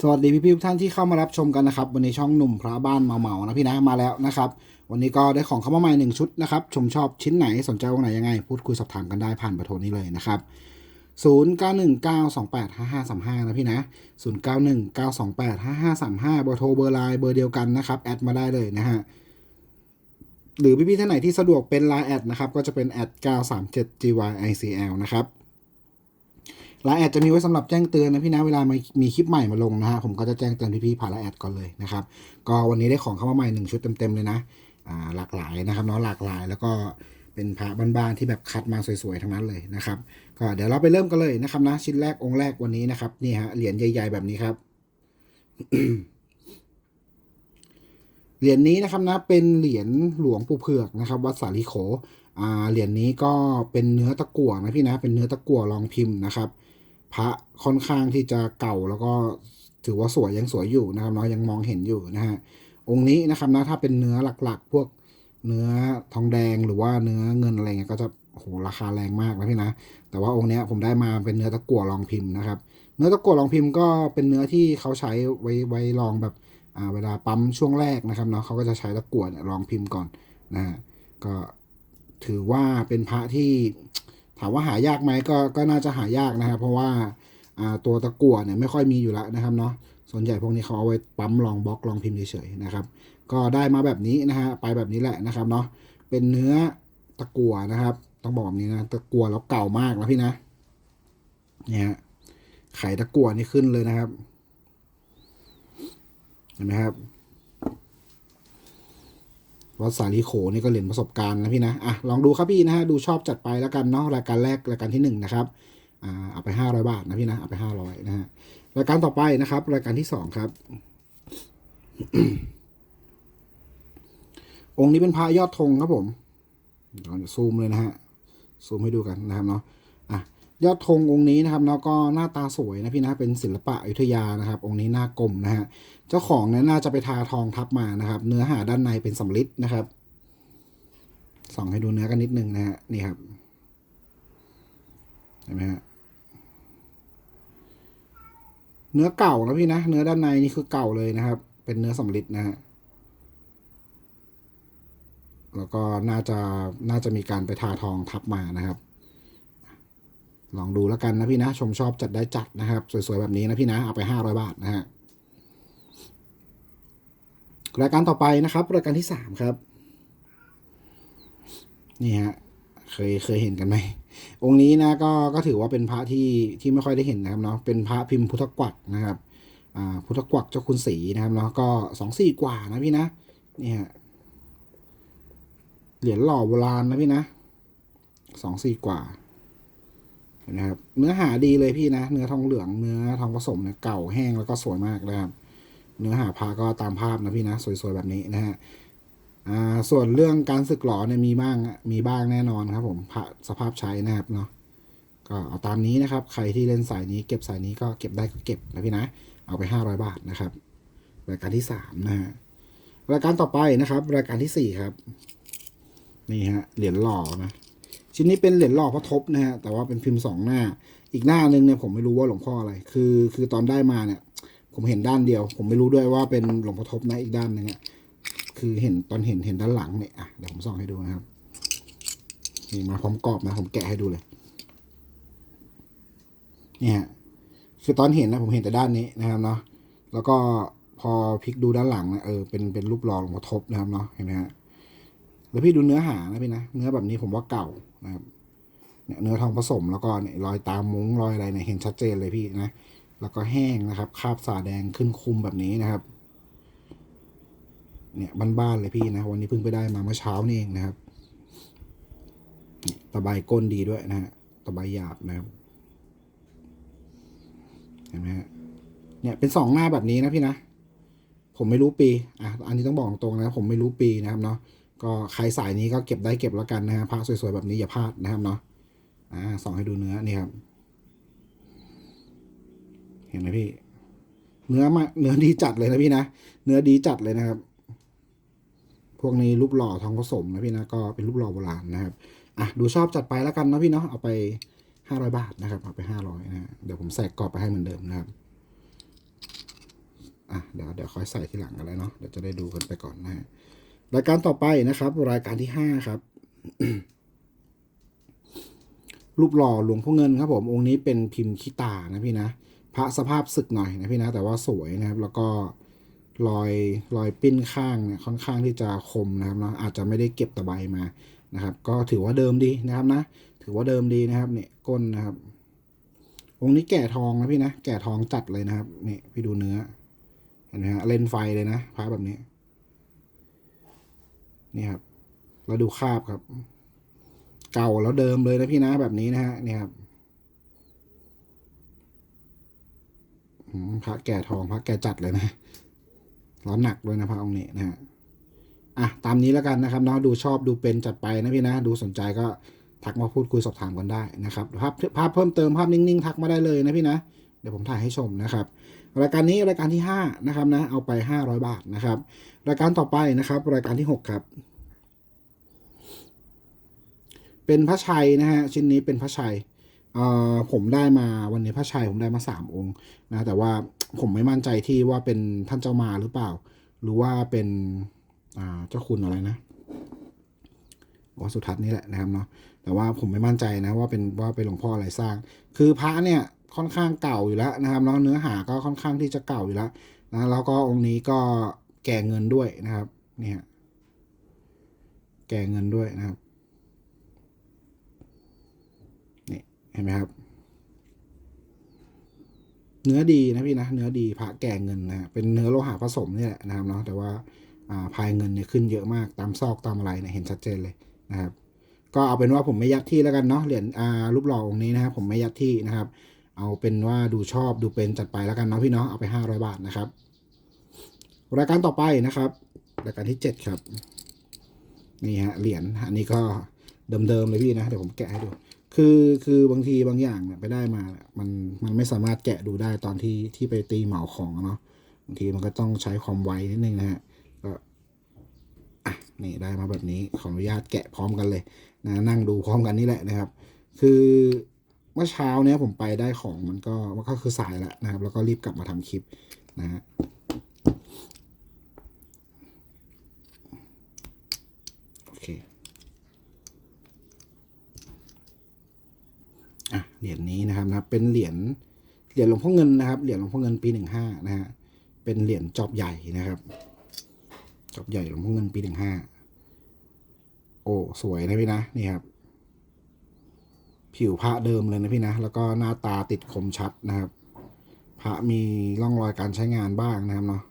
สวัสดีพี่ๆทุกท่านที่เข้ามารับชมกันนะครับวันนี้ช่องหนุ่มพระบ้านเมาเมาๆนะพี่นะมาแล้วนะครับ วันนี้ก็ได้ของเข้ามาใหม่หนึ่งชุดนะครับ ชมชอบชิ้นไหนสนใจวงไหนยังไง พูดคุยสอบถามกันได้ผ่านเบอร์โทรนี้เลยนะครับ 0 9 1 9 2 8 5 5 3 5 นะพี่นะ 0 9 1 9 2 8 5 5 3 5 เบอร์โทรเบอร์ไลน์เบอร์เดียวกันนะครับ แอดมาได้เลยนะฮะหรือพี่ๆท่านไหนที่สะดวกเป็น Line แอดนะครับก็จะเป็นแอด937 gyicl นะครับ ไลน์แอดจะมีไว้สำหรับแจ้งเตือนนะพี่นะเวลามีคลิปใหม่มาลงนะฮะผมก็จะแจ้งเตือนพี่ๆผ่านไลน์แอดก่อนเลยนะครับก็วันนี้ได้ของเข้ามาใหม่หนึ่งชุดเต็มๆเลยนะอ่าหลากหลายนะครับเนาะหลากหลาย แล้วก็เป็นพระบ้านๆที่แบบคัดมาสวยๆทั้งนั้นเลยนะครับก็เดี๋ยวเราไปเริ่มกันเลยนะครับนะชิ้นแรกองค์แรกวันนี้นะครับนี่ฮะเหรียญใหญ่ ๆ แบบนี้ครับเหรียญนี้นะครับนะเป็นเหรียญหลวงปู่เผือกนะครับ วัดสาลีโขอ่าเหรียญนี้ก็เป็นเนื้อตะกั่วนะพี่นะเป็นเนื้อตะกั่วรองพิมพ์นะครับ พระค่อนข้างที่จะเก่าแล้วก็ถือว่าสวยยังสวยอยู่นะครับเนาะยังมองเห็นอยู่นะฮะองค์นี้นะครับนะถ้าเป็นเนื้อหลักๆ พวกเนื้อทองแดงหรือว่าเนื้อเงินอะไรเงี้ยก็จะโหราคาแรงมากนะพี่นะ แต่ว่าองค์เนี้ยผมได้มาเป็นเนื้อตะกั่วรองพิมพ์นะครับ เนื้อตะกั่วรองพิมพ์ก็เป็นเนื้อที่เขาใช้ไว้ไว้รองแบบอ่าเวลาปั๊มช่วงแรกนะครับเนาะเขาก็จะใช้ตะกั่วเนี่ยรองพิมพ์ก่อนนะฮะก็ถือว่าเป็นพระที่ ถามว่าหายากไหมก็ก็น่าจะหายากนะครับ เพราะว่าตัวตะกั่วเนี่ยไม่ค่อยมีอยู่แล้วนะครับเนาะส่วนใหญ่พวกนี้เขาเอาไว้ปั๊มรองบล็อกรองพิมพ์เฉยๆนะครับ ก็ได้มาแบบนี้นะฮะไปแบบนี้แหละนะครับเนาะเป็นเนื้อตะกั่วนะครับ ต้องบอกแบบนี้นะตะกั่วแล้วเก่ามากนะพี่นะเนี่ยไข่ตะกั่วนี่ขึ้นเลยนะครับเห็นไหมครับ วัดสาลีโขนี่ก็เหรียญประสบการณ์นะพี่นะอะลองดูครับพี่นะฮะดูชอบจัดไปแล้วกันเนาะรายการแรกรายการที่หนึ่งนะครับอ่าเอาไปห้าร้อยบาทนะพี่นะเอาไปห้าร้อยนะฮะรายการต่อไปนะครับ รายการที่สองครับ องค์นี้เป็นพระยอดธงครับผมเราจะซูมเลยนะฮะซูมให้ดูกันนะครับเนาะ ยอดธงองค์นี้นะครับเนาะก็หน้าตาสวยนะพี่นะเป็นศิลปะอยุธยานะครับ องค์นี้หน้ากลมนะฮะเจ้าของเนี่ยน่าจะไปทาทองทับมานะครับ เนื้อหาด้านในเป็นสำริดนะครับส่องให้ดูเนื้อกันนิดนึงนะฮะนี่ครับเห็นไหมฮะเนื้อเก่านะพี่นะเนื้อด้านในนี่คือเก่าเลยนะครับ เป็นเนื้อสำริดนะฮะแล้วก็น่าจะน่าจะมีการไปทาทองทับมานะครับ ลองดูแล้วกันนะพี่นะ ชมชอบจัดได้จัดนะครับ สวยๆแบบนี้นะพี่นะเอาไปห้าร้อยบาทนะฮะรายการต่อไปนะครับ รายการที่สามครับ นี่ฮะเคยเคยเห็นกันไหมองค์นี้นะก็ก็ถือว่าเป็นพระที่ที่ไม่ค่อยได้เห็นนะครับเนาะเป็นพระพิมพ์พุทธกวักนะครับอ่าพุทธกวักเจ้าคุณศรีนะครับเนาะก็สองสี่กว่านะพี่นะนี่ฮะเหรียญหล่อโบราณนะพี่นะสองสี่กว่า นะครับ เนื้อหาดีเลยพี่นะ เนื้อทองเหลือง เนื้อทองผสมเนี่ยเก่าแห้งแล้วก็สวยมากนะครับ เนื้อหาพาก็ตามภาพนะพี่นะ สวยๆแบบนี้นะฮะอ่าส่วนเรื่องการสึกหลอเนี่ยมีบ้างมีบ้างแน่นอนครับ ผมพระสภาพใช้นะครับเนาะก็เอาตามนี้นะครับ ใครที่เล่นสายนี้เก็บสายนี้ก็เก็บได้ก็เก็บนะพี่นะ เอาไปห้าร้อยบาทนะครับ รายการที่สามนะฮะรายการต่อไปนะครับ รายการที่สี่ครับ นี่ฮะเหรียญหล่อนะ ชิ้นนี้เป็นเหรียญหล่อพระทบนะฮะแต่ว่าเป็นพิมพ์สองหน้า อีกหน้าหนึ่งเนี่ยผมไม่รู้ว่าหลวงพ่ออะไร คือคือตอนได้มาเนี่ย ผมเห็นด้านเดียว ผมไม่รู้ด้วยว่าเป็นหลวงพ่อทบนะอีกด้านหนึ่งอะคือเห็นตอนเห็นเห็นด้านหลังเนี่ยอะเดี๋ยวผมส่องให้ดูนะครับนี่มาพร้อมกรอบนะผมแกะให้ดูเลยนี่ฮะคือตอนเห็นนะผมเห็นแต่ด้านนี้นะครับเนาะแล้วก็พอพลิกดูด้านหลังนะเออเป็นเป็นรูปหล่อหลวงพ่อทบนะครับเนาะเห็นไหมฮะ แล้วพี่ดูเนื้อหานะพี่นะ เนื้อแบบนี้ผมว่าเก่านะครับเนี่ยเนื้อทองผสมแล้วก็เนี่ยรอยตามมุ้งรอยอะไรเนี่ยเห็นชัดเจนเลยพี่นะ แล้วก็แห้งนะครับคาบสาแดงขึ้นคุมแบบนี้นะครับ เนี่ยบ้านๆเลยพี่นะ วันนี้เพิ่งไปได้มาเมื่อเช้านี่เองนะครับตะไบก้นดีด้วยนะฮะตะไบหยาบนะครับเห็นไหมฮะเนี่ยเป็นสองหน้าแบบนี้นะพี่นะ ผมไม่รู้ปีอะอันนี้ต้องบอกตรงนะ ผมไม่รู้ปีนะครับเนาะ ก็ใครสายนี้ก็เก็บได้เก็บแล้วกันนะฮะพระสวยๆแบบนี้อย่าพลาดนะครับเนาะอ่าส่องให้ดูเนื้อนี่ครับ เห็นไหมพี่ เนื้อมาเนื้อดีจัดเลยนะพี่นะเนื้อดีจัดเลยนะครับ พวกนี้รูปหล่อทองผสมนะพี่นะก็เป็นรูปหล่อโบราณนะครับอะดูชอบจัดไปแล้วกันนะพี่เนาะเอาไปห้าร้อยบาทนะครับเอาไปห้าร้อยนะเดี๋ยวผมแสกกรอบไปให้เหมือนเดิมนะครับอะเดี๋ยวเดี๋ยวค่อยใส่ทีหลังกันแล้วเนาะเดี๋ยวจะได้ดูกันไปก่อนนะฮะ รายการต่อไปนะครับ รายการที่ห้าครับ รูปหล่อหลวงพ่อเงินครับ ผมองค์นี้เป็นพิมพ์ขี้ตานะพี่นะพระสภาพศึกหน่อยนะพี่นะ แต่ว่าสวยนะครับ แล้วก็รอยรอยปิ้นข้างเนี่ยค่อนข้างที่จะคมนะครับเนาะอาจจะไม่ได้เก็บตะไบมานะครับ ก็ถือว่าเดิมดีนะครับนะ ถือว่าเดิมดีนะครับ เนี่ยก้นนะครับ องค์นี้แก่ทองนะพี่นะ แก่ทองจัดเลยนะครับ เนี่ยพี่ดูเนื้อ เห็นไหมฮะเล่นไฟเลยนะพระแบบนี้ นี่ครับแล้วดูคาบครับ เก่าแล้วเดิมเลยนะพี่นะแบบนี้นะฮะนี่ครับพระแก่ทองพระแก่จัดเลยนะแล้วหนักด้วยนะพระองค์นี้นะฮะอะตามนี้แล้วกันนะครับเนาะดูชอบดูเป็นจัดไปนะพี่นะ ดูสนใจก็ทักมาพูดคุยสอบถามกันได้นะครับภาพภาพเพิ่มเติมภาพนิ่งๆ ทักมาได้เลยนะพี่นะ เดี๋ยวผมถ่ายให้ชมนะครับ รายการนี้รายการที่ห้านะครับนะเอาไปห้าร้อยบาทนะครับ รายการต่อไปนะครับ รายการที่หกครับ เป็นพระชัยนะฮะชิ้นนี้เป็นพระชัยผมได้มาวันนี้พระชัยผมได้มาสามองค์นะแต่ว่าผมไม่มั่นใจที่ว่าเป็นท่านเจ้ามาหรือเปล่า หรือว่าเป็นเจ้าคุณอะไรนะวัดสุทัศน์นี่แหละนะครับเนาะแต่ว่าผมไม่มั่นใจนะว่าเป็นว่าเป็นหลวงพ่ออะไรสร้าง คือพระเนี่ย ค่อนข้างเก่าอยู่แล้วนะครับแล้วเนื้อหาก็ค่อนข้างที่จะเก่าอยู่แล้วนะแล้วก็องค์นี้ก็แก่เงินด้วยนะครับนี่ฮะแก่เงินด้วยนะครับนี่เห็นไหมครับ เนื้อดีนะพี่นะเนื้อดีพระแก่เงินนะเป็นเนื้อโลหะผสมนี่แหละนะครับเนาะแต่ว่าอ่าพายเงินเนี่ยขึ้นเยอะมากตามซอกตามอะไรเนี่ยเห็นชัดเจนเลยนะครับ ก็เอาเป็นว่าผมไม่ยัดที่แล้วกันเนาะเหรียญอารูปหล่อองค์นี้นะครับผมไม่ยัดที่นะครับ เอาเป็นว่าดูชอบดูเป็นจัดไปแล้วกันเนาะพี่เนาะเอาไปห้าร้อยบาทนะครับ รายการต่อไปนะครับ รายการที่เจ็ดครับ นี่ฮะเหรียญอันนี้ก็เดิมๆเลยพี่นะเดี๋ยวผมแกะให้ดู คือคือบางทีบางอย่างเนี่ยไปได้มา มันมันไม่สามารถแกะดูได้ตอนที่ที่ไปตีเหมาของเนาะบางทีมันก็ต้องใช้ความไวนิดนึงนะฮะก็อะนี่ได้มาแบบนี้ขออนุญาตแกะพร้อมกันเลยนะนั่งดูพร้อมกันนี่แหละนะครับ คือ เมื่อเช้าเนี้ยผมไปได้ของมันก็มันก็คือสายแล้วนะครับ แล้วก็รีบกลับมาทำคลิปนะฮะโอเคอะเหรียญนี้นะครับนะเป็นเหรียญเหรียญหลวงพ่อเงินนะครับเหรียญหลวงพ่อเงินปีหนึ่งห้านะฮะเป็นเหรียญจอบใหญ่นะครับจอบใหญ่หลวงพ่อเงินปีหนึ่งห้าโอ้สวยนะพี่นะนี่ครับ ผิวพระเดิมเลยนะพี่นะ แล้วก็หน้าตาติดคมชัดนะครับ พระมีร่องรอยการใช้งานบ้างนะครับเนาะ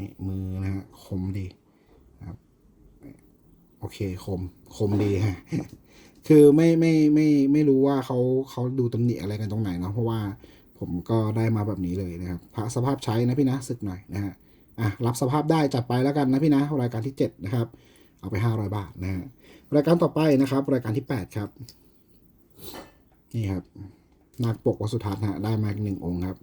นี่มือนะฮะคมดีครับโอเคคมคมดีฮะคือไม่ไม่ไม่ไม่รู้ว่าเขาเขาดูตำหนิอะไรกันตรงไหนเนาะเพราะว่าผมก็ได้มาแบบนี้เลยนะครับพระสภาพใช้นะพี่นะสึกหน่อยนะฮะอะรับสภาพได้จัดไปแล้วกันนะพี่นะรายการที่ 7 นะครับ เอาไป 500 บาทนะฮะรายการต่อไปนะครับ รายการที่ 8 ครับ นี่ครับนาคปกวสุทัศน์ฮะได้มาอีกหนึ่งองค์ครับ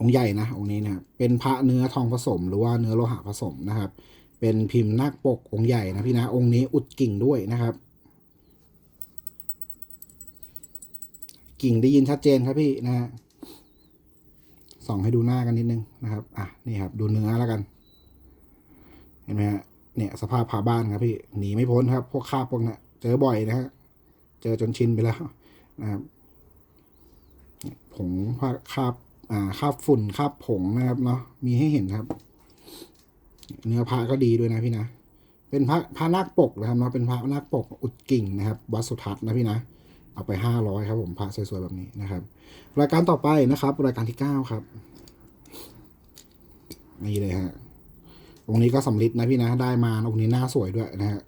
องค์ใหญ่นะองค์นี้นะครับเป็นพระเนื้อทองผสม หรือว่าเนื้อโลหะผสมนะครับ เป็นพิมพ์นาคปกองค์ใหญ่นะพี่นะองค์นี้อุดกิ่งด้วยนะครับ กิ่งได้ยินชัดเจนครับพี่นะฮะส่องให้ดูหน้ากันนิดนึงนะครับ อะ นี่ครับ ดูเนื้อแล้วกัน เห็นไหมฮะ เนี่ยสภาพผาบ้านครับพี่หนีไม่พ้นครับ พวกคาบพวกเนี้ยเจอบ่อยนะฮะเจอจนชินไปแล้วนะครับผงผ้าคาบอ่าคาบฝุ่นคาบผงนะครับเนาะมีให้เห็นครับ เนื้อพระก็ดีด้วยนะพี่นะเป็นพระพระนาคปกนะครับเนาะเป็นพระนาคปกอุดกิ่งนะครับวัดสุทัศน์นะพี่นะเอาไปห้าร้อยครับผมพระสวยๆแบบนี้นะครับ รายการต่อไปนะครับ รายการที่เก้าครับ นี่เลยฮะ องค์นี้ก็สำลิดนะพี่นะได้มาองค์นี้หน้าสวยด้วยนะฮะ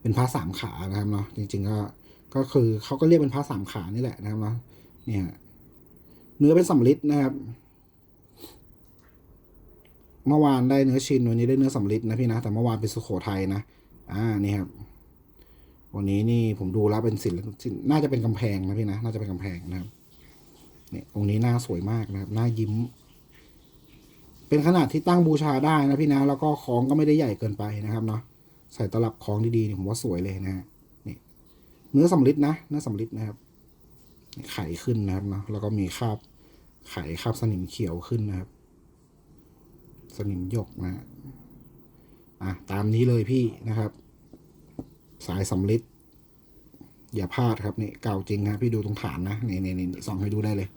เป็นพระสามขานะครับเนาะจริง ๆ ก็ก็คือเขาก็เรียกเป็นพระสามขานี่แหละนะครับเนาะเนี่ย เนื้อเป็นสำลิดนะครับ เมื่อวานได้เนื้อชินวันนี้ได้เนื้อสำลิดนะพี่นะแต่เมื่อวานเป็นสุโขทัยนะอ่านี่ครับวันนี้นี่ผมดูแล้วเป็นศิลป์น่าจะเป็นกำแพงนะพี่นะน่าจะเป็นกำแพงนะครับเนี่ยองค์นี้หน้าสวยมากนะครับหน้ายิ้ม เป็นขนาดที่ตั้งบูชาได้นะพี่นะ แล้วก็ของก็ไม่ได้ใหญ่เกินไปนะครับเนาะใส่ตลับของดีๆเนี่ยผมว่าสวยเลยนะฮะนี่เนื้อสำลิดนะเนื้อสำลิดนะครับ ไขขึ้นนะครับเนาะแล้วก็มีคราบไขคราบสนิมเขียวขึ้นนะครับ สนิมหยกนะฮะอะตามนี้เลยพี่นะครับ สายสำลิดอย่าพลาดครับนี่เก่าจริงครับพี่ดูตรงฐานนะนี่นี่นี่ส่องให้ดูได้เลย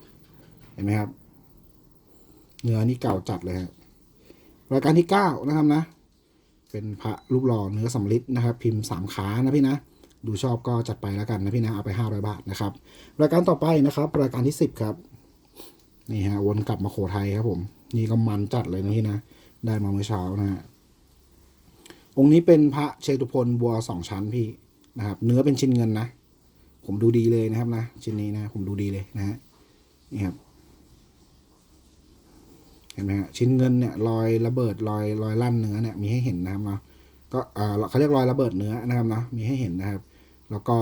เห็นไหมครับ เนื้อนี่เก่าจัดเลยครับรายการที่เก้านะครับนะ เป็นพระรูปหล่อเนื้อสำลิดนะครับ พิมพ์สามขานะพี่นะดูชอบก็จัดไปแล้วกันนะพี่นะเอาไปห้าร้อยบาทนะครับ รายการต่อไปนะครับ รายการที่สิบครับนี่ฮะวนกลับมาโขทัยครับผม นี่ก็มันจัดเลยนะพี่นะ ได้มาเมื่อเช้านะฮะองค์นี้เป็นพระเชตุพนบัวสองชั้นพี่นะครับ เนื้อเป็นชิ้นเงินนะ ผมดูดีเลยนะครับนะชิ้นนี้นะ ผมดูดีเลยนะฮะนี่ครับ ห็นไหมฮะชิ้นเงินเนี่ยรอยระเบิดรอยรอยลั่นเนื้อเนี่ยมีให้เห็นนะครับเนาะก็เออเขาเรียกรอยระเบิดเนื้อนะครับเนาะมีให้เห็นนะครับ แล้วก็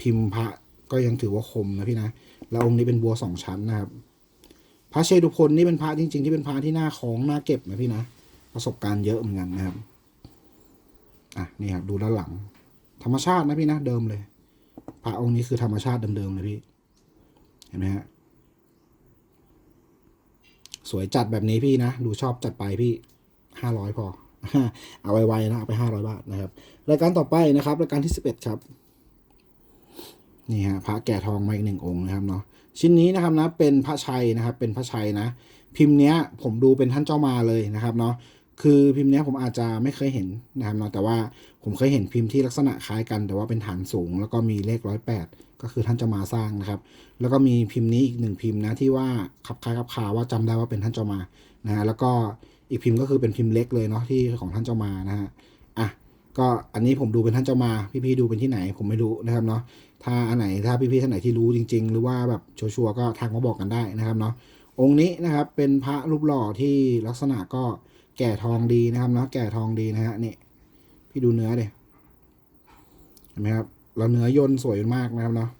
พิมพ์พระก็ยังถือว่าคมนะพี่นะแล้วองค์นี้เป็นบัวสองชั้นนะครับ พระเชตุพนนี่เป็นพระจริง ๆ ที่เป็นพระที่หน่าของหน่าเก็บนะพี่นะประสบการณ์เยอะเหมือนกันนะครับอะนี่ครับดูด้านหลัง ธรรมชาตินะพี่นะเดิมเลย พระองค์นี้คือธรรมชาติเดิมๆเลยพี่ เห็นไหมฮะ สวยจัดแบบนี้พี่นะ ดูชอบจัดไปพี่ห้าร้อยพอ เอาไวๆนะ เอาไปห้าร้อยบาทนะครับ รายการต่อไปนะครับ รายการที่สิบเอ็ดครับ นี่ฮะพระแก่ทองมาอีกหนึ่งองค์นะครับเนาะ ชิ้นนี้นะครับนะ เป็นพระชัยนะครับ เป็นพระชัยนะ พิมพ์เนี้ยผมดูเป็นท่านเจ้ามาเลยนะครับเนาะ คือพิมพ์นี้ผมอาจจะไม่เคยเห็นนะครับเนาะแต่ว่าผมเคยเห็นพิมพ์ที่ลักษณะคล้ายกัน แต่ว่าเป็นฐานสูง แล้วก็มีเลขร้อยแปดก็คือท่านเจ้ามาสร้างนะครับ แล้วก็มีพิมพ์นี้อีกหนึ่งพิมพ์นะที่ว่าขับคล้ายขับคาว่าจำได้ว่าเป็นท่านเจ้ามานะฮะแล้วก็อีกพิมพ์ก็คือเป็นพิมพ์เล็กเลยเนาะที่ของท่านเจ้ามานะฮะอะก็อันนี้ผมดูเป็นท่านเจ้ามาพี่ๆดูเป็นที่ไหนผมไม่รู้นะครับเนาะถ้าอันไหนถ้าพี่ๆท่านไหนที่รู้จริง ๆ หรือว่าแบบชัวร์ๆก็ทักมาบอกกันได้นะครับเนาะองค์นี้นะครับเป็นพระรูปหล่อที่ลักษณะก็ แก่ทองดีนะครับเนาะแก่ทองดีนะฮะนี่พี่ดูเนื้อเดยเห็นไหมครับแล้วเนื้อย่นสวยมากนะครับเนาะ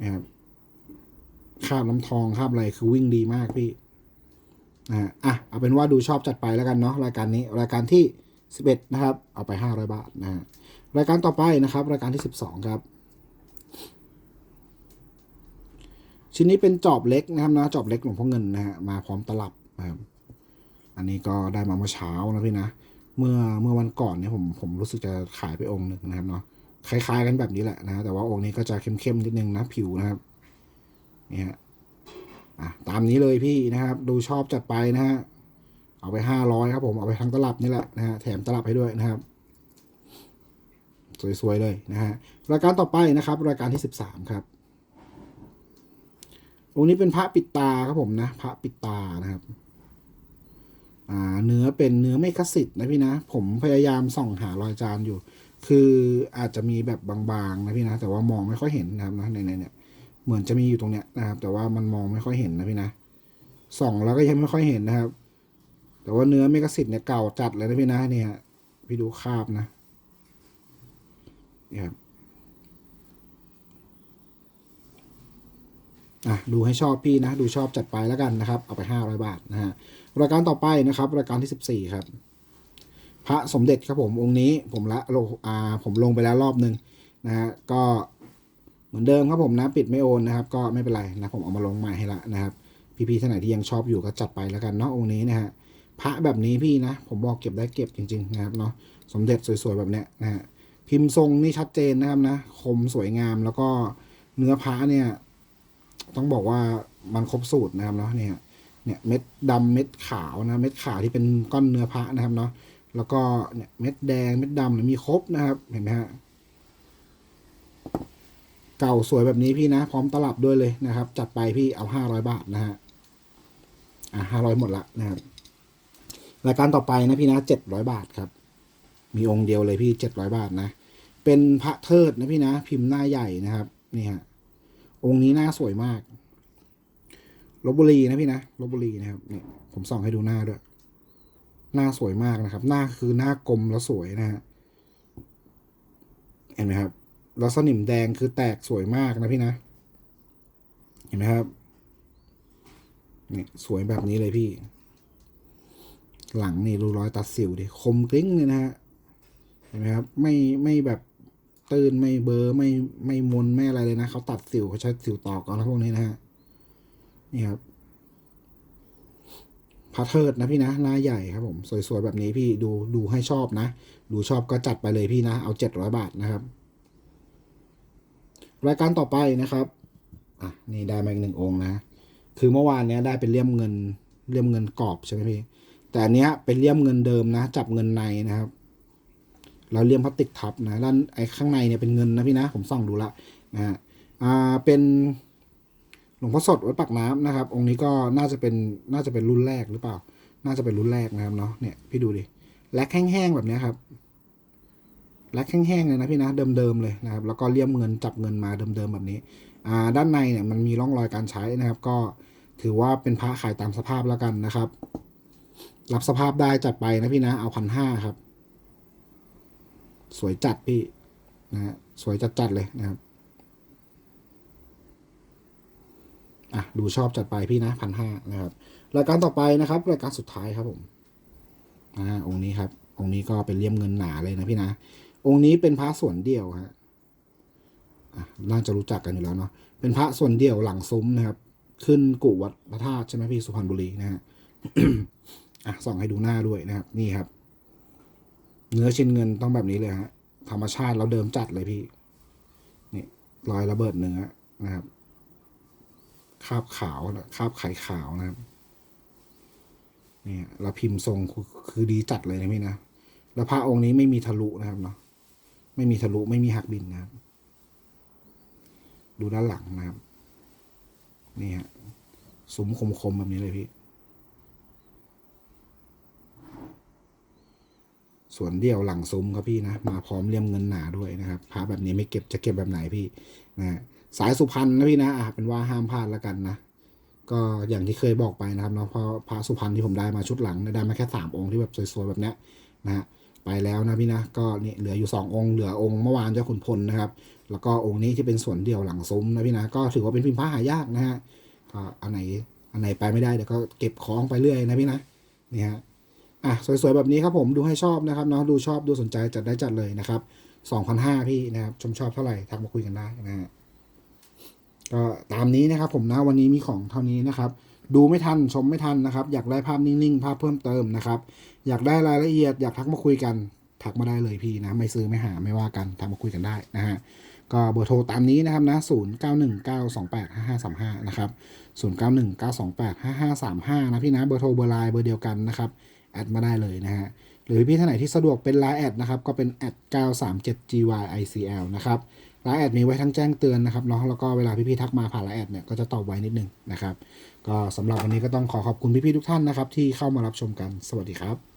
นะครับคาบน้ำทองคาบอะไรคือวิ่งดีมากพี่นะฮะอะเอาเป็นว่าดูชอบจัดไปแล้วกันเนาะรายการนี้รายการที่สิบเอ็ดนะครับ เอาไปห้าร้อยบาทนะฮะรายการต่อไปนะครับ รายการที่สิบสองครับชิ้นนี้เป็นจอบเล็กนะครับนะจอบเล็กหลวงพ่อเงินนะฮะมาพร้อมตลับนะครับ อันนี้ก็ได้มาเมื่อเช้านะพี่นะ เมื่อเมื่อวันก่อนเนี่ยผมผมรู้สึกจะขายไปองค์หนึ่งนะครับเนาะคล้ายๆกันแบบนี้แหละนะ แต่ว่าองค์นี้ก็จะเข้มๆนิดนึงนะผิวนะครับนี่ฮะอะตามนี้เลยพี่นะครับ ดูชอบจัดไปนะฮะเอาไปห้าร้อยครับผมเอาไปทั้งตลับนี่แหละนะฮะแถมตลับให้ด้วยนะครับ สวยๆเลยนะฮะรายการต่อไปนะครับ รายการที่สิบสามครับองค์นี้เป็นพระปิดตาครับผมนะ พระปิดตานะครับ อ่าเนื้อเป็นเนื้อไม่คสิทธ์นะพี่นะ ผมพยายามส่องหารอยจานอยู่ คืออาจจะมีแบบบางๆนะพี่นะ แต่ว่ามองไม่ค่อยเห็นนะครับนะในในเนี่ยเหมือนจะมีอยู่ตรงเนี้ยนะครับ แต่ว่ามันมองไม่ค่อยเห็นนะพี่นะส่องแล้วก็ยังไม่ค่อยเห็นนะครับ แต่ว่าเนื้อไม่กสิทธ์เนี่ยเก่าจัดเลยนะพี่นะเนี่ยพี่ดูคาบนะนี่ครับ อะดูให้ชอบพี่นะ ดูชอบจัดไปแล้วกันนะครับ เอาไปห้าร้อยบาทนะฮะรายการต่อไปนะครับ รายการที่สิบสี่ครับ พระสมเด็จครับผมองค์นี้ผมละลงอ่าผมลงไปแล้วรอบหนึ่งนะฮะก็เหมือนเดิมครับผมนะปิดไม่โอนนะครับ ก็ไม่เป็นไรนะผมเอามาลงใหม่ให้ละนะครับพี่ๆท่านไหนที่ยังชอบอยู่ก็จัดไปแล้วกันเนาะองค์นี้นะฮะพระแบบนี้พี่นะ ผมบอกเก็บได้เก็บจริง ๆ นะครับเนาะสมเด็จสวยๆแบบเนี้ยนะฮะพิมพ์ทรงนี่ชัดเจนนะครับนะคมสวยงามแล้วก็เนื้อผ้าเนี่ย ต้องบอกว่ามันครบสูตรนะครับเนาะเนี่ยเนี่ยเม็ดดำเม็ดขาวนะเม็ดขาวที่เป็นก้อนเนื้อผ้านะครับเนาะแล้วก็เนี่ยเม็ดแดงเม็ดดำเนี่ยมีครบนะครับเห็นไหมฮะเก่าสวยแบบนี้พี่นะ พร้อมตลับด้วยเลยนะครับ จัดไปพี่เอาห้าร้อยบาทนะฮะอะห้าร้อยหมดละนะครับรายการต่อไปนะพี่นะเจ็ดร้อยบาทครับ มีองค์เดียวเลยพี่เจ็ดร้อยบาทนะ เป็นพระเทิดนะพี่นะ พิมพ์หน้าใหญ่นะครับ นี่ฮะ องค์นี้หน้าสวยมากลบบุรีนะพี่นะลบบุรีนะครับนี่ผมส่องให้ดูหน้าด้วย หน้าสวยมากนะครับ หน้าคือหน้ากลมแล้วสวยนะฮะเห็นไหมครับ แล้วสนิมแดงคือแตกสวยมากนะพี่นะ เห็นไหมครับนี่สวยแบบนี้เลยพี่ หลังนี่รูร้อยตัดสิวดิคมกริ้งเลยนะฮะเห็นไหมครับ ไม่ไม่แบบ ตื้นไม่เบอร์ไม่ไม่มนไม่อะไรเลยนะเขาตัดสิวเขาใช้สิวตอกเอาแล้วพวกนี้นะฮะนี่ครับพระเทิดนะพี่นะหน้าใหญ่ครับผมสวยๆแบบนี้พี่ดูดูให้ชอบนะ ดูชอบก็จัดไปเลยพี่นะ เอาเจ็ดร้อยบาทนะครับ รายการต่อไปนะครับอะนี่ได้มาอีกหนึ่งองค์นะ คือเมื่อวานเนี้ยได้เป็นเลี่ยมเงินเลี่ยมเงินกรอบใช่ไหมพี่แต่อันเนี้ยเป็นเลี่ยมเงินเดิมนะ จับเงินในนะครับ แล้วเลี่ยมพลาสติกทับนะด้านไอ้ข้างในเนี่ยเป็นเงินนะพี่นะผมส่องดูละนะฮะอ่าเป็นหลวงพ่อสดวัดปากน้ำนะครับ องค์นี้ก็น่าจะเป็นน่าจะเป็นรุ่นแรกหรือเปล่า น่าจะเป็นรุ่นแรกนะครับเนาะเนี่ยพี่ดูดิแลกแห้งๆแบบนี้ครับแลกแห้งๆเลยนะพี่นะเดิมๆเลยนะครับแล้วก็เลี่ยมเงินจับเงินมาเดิมๆแบบนี้อ่าด้านในเนี่ยมันมีร่องรอยการใช้นะครับ ก็ถือว่าเป็นพระขายตามสภาพแล้วกันนะครับ รับสภาพได้จัดไปนะพี่นะเอาพันห้าครับ สวยจัดพี่นะฮะสวยจัดจัดๆเลยนะครับอะดูชอบจัดไปพี่นะพันห้านะครับรายการต่อไปนะครับ รายการสุดท้ายครับผมอ่าองค์นี้ครับ องค์นี้ก็เป็นเลี่ยมเงินหนาเลยนะพี่นะ องค์นี้เป็นพระส่วนเดี่ยวฮะอะน่าจะรู้จักกันอยู่แล้วเนาะเป็นพระส่วนเดี่ยวหลังซุ้มนะครับ ขึ้นกุวัดพระธาตุใช่ไหมพี่สุพรรณบุรีนะฮะอะส่องให้ดูหน้าด้วยนะครับ นี่ครับ เนื้อชิ้นเงินต้องแบบนี้เลยฮะ ธรรมชาติเราเดิมจัดเลยพี่ นี่รอยระเบิดเนื้อนะครับ คาบขาวนะคาบไข่ขาวนะครับ เนี่ยเราพิมพ์ทรงคือคือดีจัดเลยนะพี่นะ แล้วพระองค์นี้ไม่มีทะลุนะครับเนาะ ไม่มีทะลุไม่มีหักบินนะครับ ดูด้านหลังนะครับ นี่ฮะ สุมคมๆแบบนี้เลยพี่ ส่วนเดี่ยวหลังซุ้มครับพี่นะ มาพร้อมเลี่ยมเงินหนาด้วยนะครับพระแบบนี้ไม่เก็บจะเก็บแบบไหนพี่นะฮะสายสุพรรณนะพี่นะอะเป็นว่าห้ามพลาดแล้วกันนะ ก็อย่างที่เคยบอกไปนะครับเนาะพราะพระสุพรรณที่ผมได้มาชุดหลังได้มาแค่สามองค์ที่แบบสวยๆแบบเนี้ยนะฮะไปแล้วนะพี่นะก็นี่เหลืออยู่สององค์เหลือองค์เมื่อวานเจ้าขุนพลนะครับ แล้วก็องค์นี้ที่เป็นส่วนเดี่ยวหลังซุ้มนะพี่นะก็ถือว่าเป็นพิมพ์พระหายากนะฮะก็อันไหนอันไหนไปไม่ได้เดี๋ยวก็เก็บของไปเรื่อยนะพี่นะนี่ฮะ อะสวยๆแบบนี้ครับผมดูให้ชอบนะครับเนาะดูชอบดูสนใจจัดได้จัดเลยนะครับสองพันห้าพี่นะครับชมชอบเท่าไหร่ทักมาคุยกันได้นะฮะก็ตามนี้นะครับผมนะวันนี้มีของเท่านี้นะครับ ดูไม่ทันชมไม่ทันนะครับ อยากได้ภาพนิ่งๆ ภาพเพิ่มเติมนะครับ อยากได้รายละเอียดอยากทักมาคุยกันทักมาได้เลยพี่นะไม่ซื้อไม่หาไม่ว่ากันทักมาคุยกันได้นะฮะก็เบอร์โทรตามนี้นะครับนะ 0 9 1 9 2 8 5 5 3 5 นะครับ 0 9 1 9 2 8 5 5 3 5 นะพี่นะเบอร์โทรเบอร์ไลน์เบอร์เดียวกันนะครับ แอดมาได้เลยนะฮะหรือพี่ท่านไหนที่สะดวกเป็นไลน์แอดนะครับก็เป็นแอด937 gyicl นะครับไลน์แอดมีไว้ทั้งแจ้งเตือนนะครับเนาะแล้วก็เวลาพี่ๆทักมาผ่านไลน์แอดเนี่ยก็จะตอบไวนิดนึงนะครับ ก็สำหรับวันนี้ก็ต้องขอขอบคุณพี่ๆทุกท่านนะครับที่เข้ามารับชมกันสวัสดีครับ